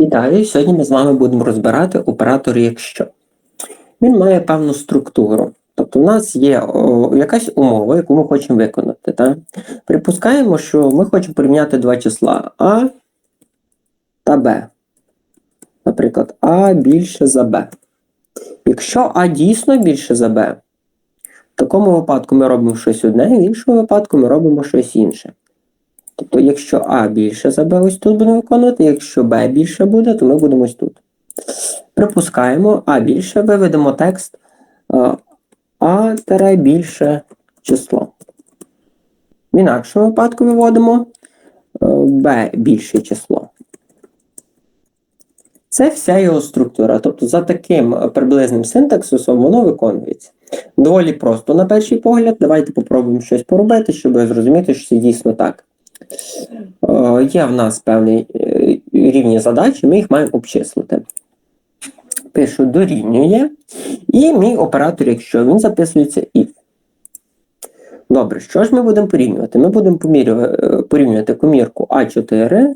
Вітаю! Сьогодні ми з вами будемо розбирати оператор якщо. Він має певну структуру. Тобто, у нас є о, якась умова, яку ми хочемо виконати. Так? Припускаємо, що ми хочемо порівняти два числа А та Б. Наприклад, А більше за Б. Якщо А дійсно більше за Б, в такому випадку ми робимо щось одне, в іншому випадку ми робимо щось інше. Тобто, якщо А більше за Б ось тут будемо виконувати, якщо Б більше буде, то ми будемо ось тут. Припускаємо, А більше, виведемо текст е, А тире більше число. В інакшому випадку виводимо е, Б більше число. Це вся його структура. Тобто за таким приблизним синтаксисом воно виконується. Доволі просто на перший погляд. Давайте попробуємо щось поробити, щоб зрозуміти, що це дійсно так. Е, Є в нас певні е, рівні задачі, ми їх маємо обчислити. Пишу дорівнює. І мій оператор, якщо він записується if. Добре, що ж ми будемо порівнювати? Ми будемо е, порівнювати комірку А4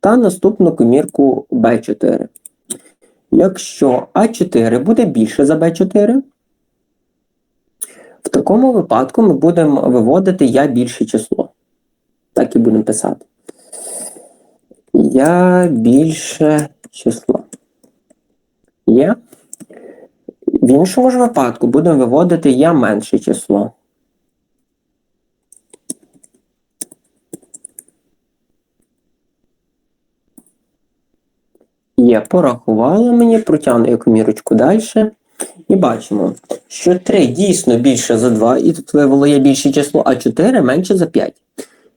та наступну комірку Б4. Якщо А4 буде більше за Б4, в такому випадку ми будемо виводити я більше число. Так і будемо писати. Я більше число. Є. В іншому ж випадку будемо виводити я менше число. Є, порахувало мені, протягну комірочку далі. І бачимо, що 3 дійсно більше за 2, і тут вивело є більше число, а 4 менше за 5.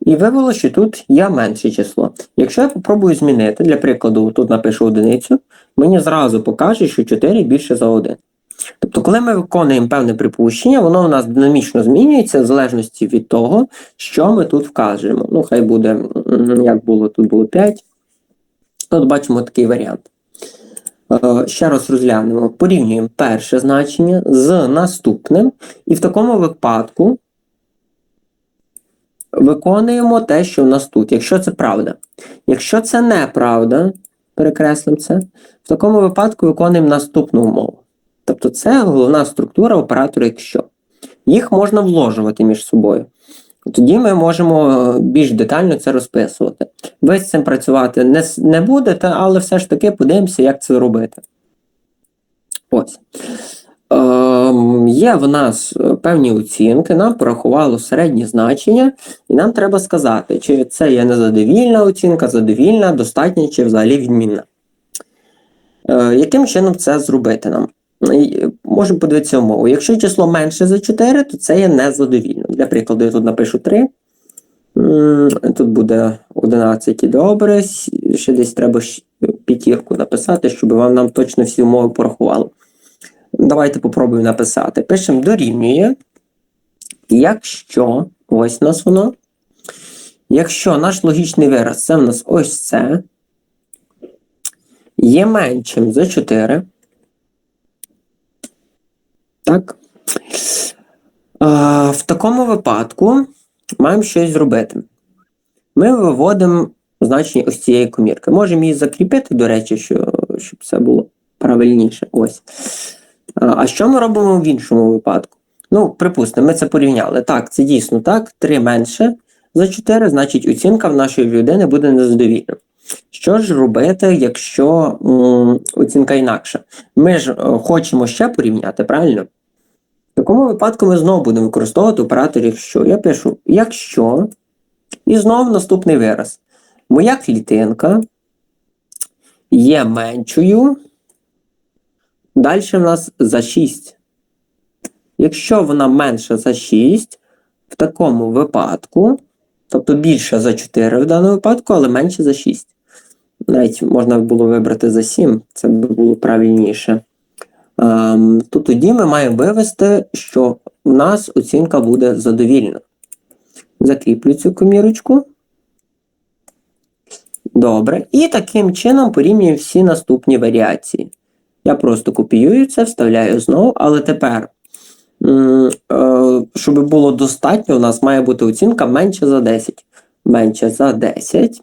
І вивело, що тут я менше число. Якщо я попробую змінити, для прикладу, тут напишу одиницю, мені зразу покаже, що 4 більше за 1. Тобто, коли ми виконуємо певне припущення, воно у нас динамічно змінюється в залежності від того, що ми тут вкажемо. Ну, хай буде, як було, тут було 5. Тут бачимо такий варіант. Е, ще раз розглянемо. Порівнюємо перше значення з наступним, і в такому випадку виконуємо те, що в нас тут, якщо це правда. Якщо це неправда, перекреслимо це, в такому випадку виконуємо наступну умову. Тобто це головна структура оператора, якщо. Їх можна вложувати між собою. Тоді ми можемо більш детально це розписувати. Ви з цим працювати не не будете, але все ж таки подивимося, як це робити. Ось. Е, Є в нас певні оцінки, нам порахувало середні значення, і нам треба сказати, чи це є незадовільна оцінка, задовільна, достатня чи взагалі відмінна. Е, Яким чином це зробити нам? Можемо подивитися умову. Якщо число менше за 4, то це є незадовільно. Для прикладу, я тут напишу 3. Тут буде 11 добре. Ще десь треба п'ятірку написати, щоб вам нам точно всі умови порахувало. Давайте попробуємо написати. Пишемо дорівнює. Якщо, ось у нас воно. Якщо наш логічний вираз це в нас ось це, є меншим за 4. Так. А, В такому випадку маємо щось зробити. Ми виводимо значення ось цієї комірки. Можемо її закріпити, до речі, що, щоб це було правильніше. Ось. А, а що ми робимо в іншому випадку? Ну, припустимо, ми це порівняли. Так, це дійсно так, 3 менше за 4, значить оцінка в нашої людини буде незадовільна. Що ж робити, якщо м, оцінка інакша? Ми ж о, хочемо ще порівняти, правильно? В такому випадку ми знову будемо використовувати оператор якщо. Я пишу, якщо, і знову наступний вираз. Моя клітинка є меншою. Далі в нас за 6. Якщо вона менша за 6, в такому випадку, тобто більше за 4 в даному випадку, але менше за 6. Навіть можна було вибрати за 7, це було правильніше. Ем, то тоді ми маємо вивести, що в нас оцінка буде задовільна. Закріплю цю комірочку. Добре. І таким чином порівнюємо всі наступні варіації. Я просто копіюю це, вставляю знову, але тепер, е, щоб було достатньо, у нас має бути оцінка менше за 10. Менше за 10.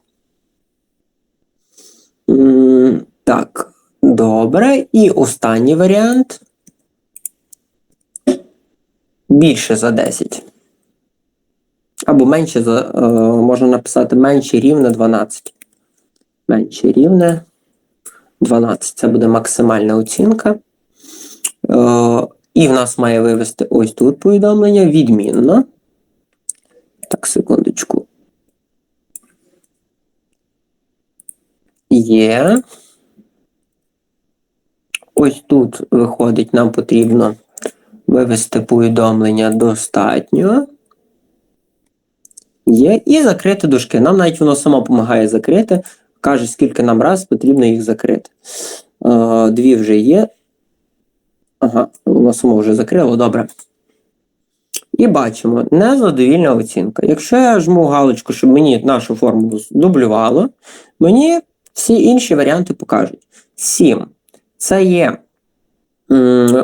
Так, добре. І останній варіант. Більше за 10. Або менше за. е, можна написати менше рівне 12. Менше рівне 12. Це буде максимальна оцінка. Е, і в нас має вивести ось тут повідомлення. Відмінно. Так, секундочку. Є. Ось тут виходить, нам потрібно вивести повідомлення достатньо. Є. І закрити дужки. Нам навіть воно само допомагає закрити. Каже, скільки нам раз потрібно їх закрити. Е, дві вже є. Ага, воно само вже закрило, добре. І бачимо, незадовільна оцінка. Якщо я жму галочку, щоб мені нашу формулу дублювало, мені всі інші варіанти покажуть. 7. Це є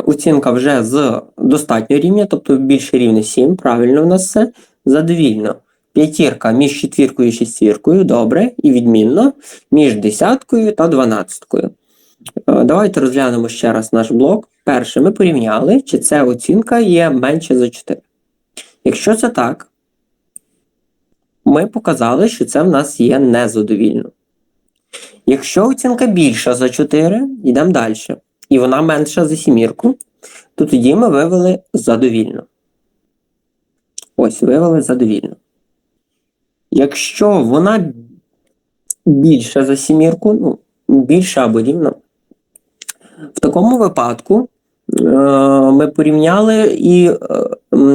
оцінка вже з достатнього рівня, тобто більше рівня 7. Правильно в нас все. Задовільно. П'ятірка між четвіркою і шестіркою, добре, і відмінно, між десяткою та дванадцяткою. Е, Давайте розглянемо ще раз наш блок. Перше, ми порівняли, чи ця оцінка є менше за 4. Якщо це так, ми показали, що це в нас є незадовільно. Якщо оцінка більша за 4, йдемо далі, і вона менша за сімірку, то тоді ми вивели задовільно. Ось, вивели задовільно. Якщо вона більша за сімірку, ну, більша або рівна, в такому випадку е, ми порівняли і е,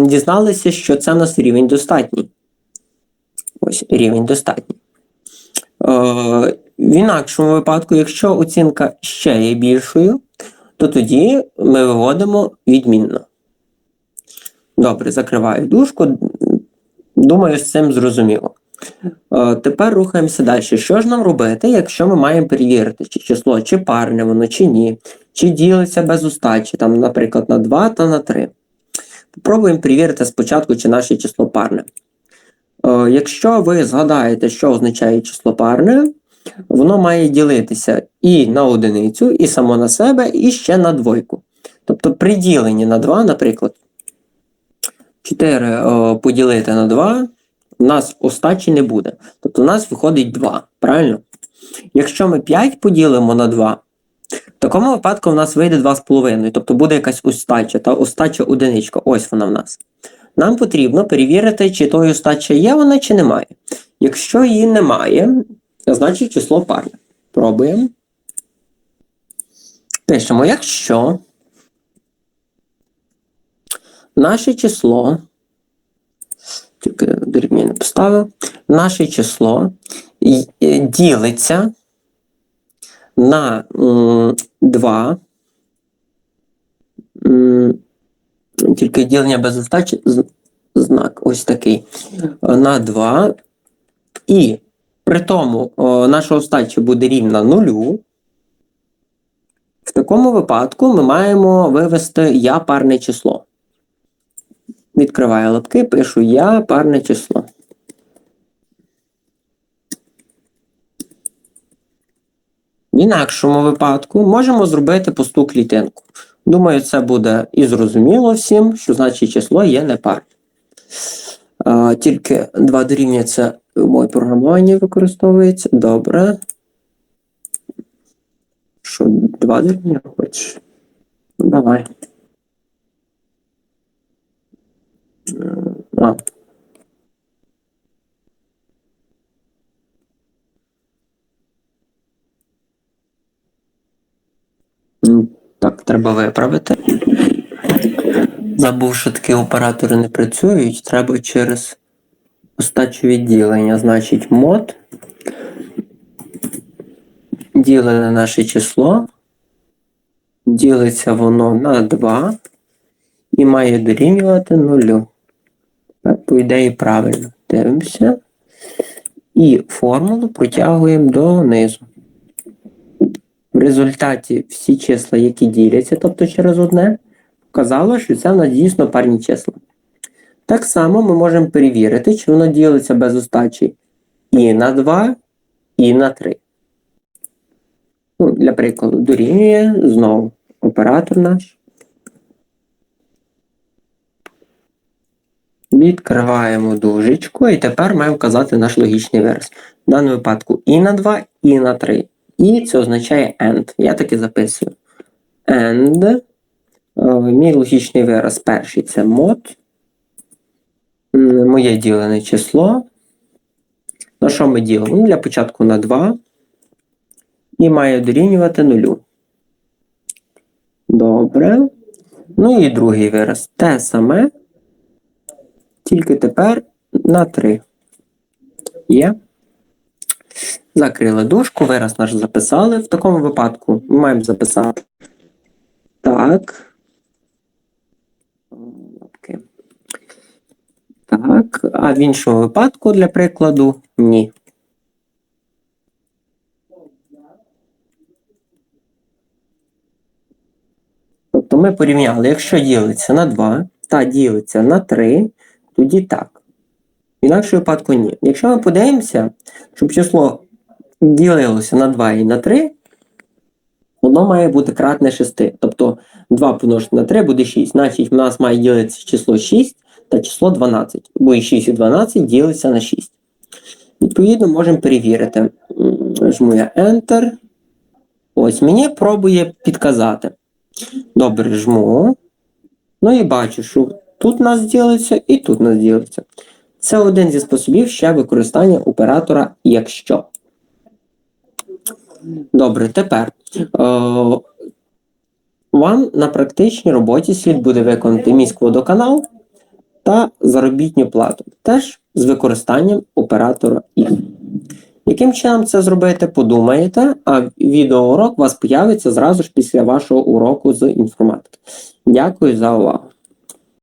дізналися, що це в нас рівень достатній. Ось рівень достатній. Е, в інакшому випадку, якщо оцінка ще є більшою, то тоді ми виводимо відмінно. Добре, закриваю дужку. Думаю, з цим зрозуміло. Е, Тепер рухаємося далі. Що ж нам робити, якщо ми маємо перевірити, чи число, чи парне воно, чи ні, чи ділиться без устачі, там, наприклад, на 2 та на 3. Попробуємо перевірити спочатку, чи наше число парне. Е, Якщо ви згадаєте, що означає число парне, воно має ділитися і на одиницю, і само на себе, і ще на двойку. Тобто при діленні на 2, наприклад, 4 е, поділити на 2, у нас остачі не буде. Тобто у нас виходить 2, правильно? Якщо ми 5 поділимо на 2, в такому випадку в нас вийде 2,5, тобто буде якась остача, та остача одиничка. Ось вона в нас. Нам потрібно перевірити, чи тої остача є вона, чи немає. Якщо її немає, значить число парне. Пробуємо. Пишемо, якщо наше число, тільки не поставив, наше число е, ділиться на 2. Тільки ділення без остачі знак ось такий. На 2. І при тому наша остача буде рівна нулю. В такому випадку ми маємо вивести я парне число. Відкриваю лапки, пишу я парне число. В інакшому випадку можемо зробити пусту клітинку. Думаю, це буде і зрозуміло всім, що значить число є непарне. А, тільки два дорівнює це в моєму програмуванні використовується. Добре. Що, два дорівнює хочеш? Ну, давай. М, А. М, Так, треба виправити. Забув, що такі оператори не працюють. Треба через остачу відділення. Значить, мод. Ділене наше число. Ділиться воно на 2 і має дорівнювати нулю. Так, по ідеї правильно. Дивимося. І формулу протягуємо донизу. В результаті всі числа, які діляться, тобто через одне, показало, що це в нас дійсно парні числа. Так само ми можемо перевірити, чи воно ділиться без остачі і на 2, і на 3. Ну, для прикладу, дорівнює знову оператор наш. Відкриваємо дужечку і тепер маємо вказати наш логічний вираз. В даному випадку і на 2, і на 3. І це означає AND. Я таки записую. AND. Е, Мій логічний вираз перший це мод. Моє ділене число. На що ми ділимо? Ну, для початку на 2. І має дорівнювати нулю. Добре. Ну і другий вираз. Те саме. Тільки тепер на 3. Є. Закрили дужку, вираз наш записали. В такому випадку ми маємо записати так. Так, а в іншому випадку, для прикладу, ні. Тобто ми порівняли, якщо ділиться на 2 та ділиться на 3, тоді так. В інакшому випадку ні. Якщо ми подивимося, щоб число ділилося на 2 і на 3, воно має бути кратне 6. Тобто 2 помножити на 3 буде 6. Значить, в нас має ділитися число 6 та число 12. Бо і 6 і 12 ділиться на 6. Відповідно, можемо перевірити. Жму я Enter. Ось мені пробує підказати. Добре, жму. Ну і бачу, що тут нас ділиться і тут нас ділиться. Це один зі способів ще використання оператора якщо. Добре, тепер. Е, вам на практичній роботі слід буде виконати міськводоканал та заробітню плату. Теж з використанням оператора і. Яким чином це зробити, подумаєте, а відеоурок у вас появиться зразу ж після вашого уроку з інформатики. Дякую за увагу.